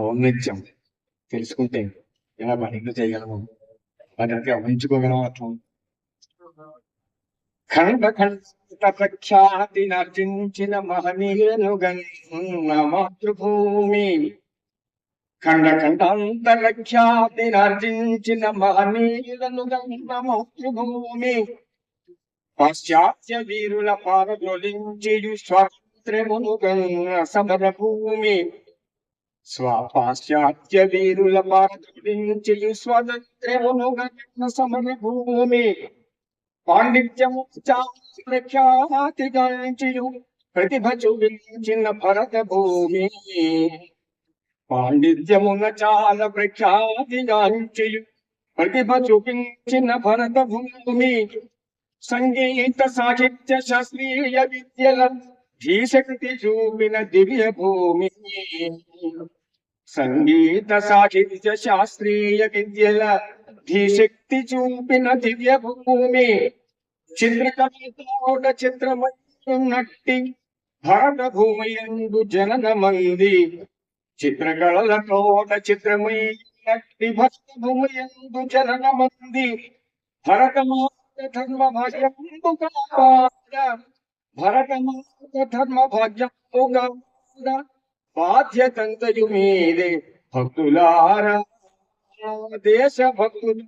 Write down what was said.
ఔన్నత్యం తెలుసుకుంటే ఎలా పనిలో చేయగలము వాటిని గమనించుకోగలము అట్లా ఖండ ఖండ ప్రఖ్యాతి నర్జించిన మహనీయులు మాతృభూమి ఖండ ఖండాంతర ఖ్యాతి నర్జించిన మహనీయులను గన్న మాతృభూమి పాశ్చాత్య వీరుల పారదొలించి స్వాతంత్ర్యమును గన్న సమర భూమి స్వపాశ్చాత్య వీరుల పారదొలించి స్వాతంత్ర్యమును గన్న సమర భూమి పాండిత్యము ప్రఖ్యాతి గాంచియు ప్రతిభ చూపించిన భరత భూమి పాండిత్యమున చాలా ప్రఖ్యాతి గాంచియు ప్రతిభ చూపించిన భరత భూమి సంగీత సాహిత్య శాస్త్రీయ విద్యల ధీశక్తి చూపిన దివ్య భూమి. సంగీత సాహిత్య శాస్త్రీయ విద్యల ధీశక్తి చూపిన దివ్య భూమి. చిత్రకవితోట చిత్రమట్టి భారత భూమి ఎందు జనన మంది. చిత్రకళల తోట చిత్రమై నట్టి భరత భూమి ఎందు జనన మంది. భరతమాత ధర్మ భాగ్యంబు కాపాడ. భరతమాత ధర్మ భాగ్యంబు కాపాడ బాధ్యతంతయు మీదే భక్తులారా దేశ భక్తులు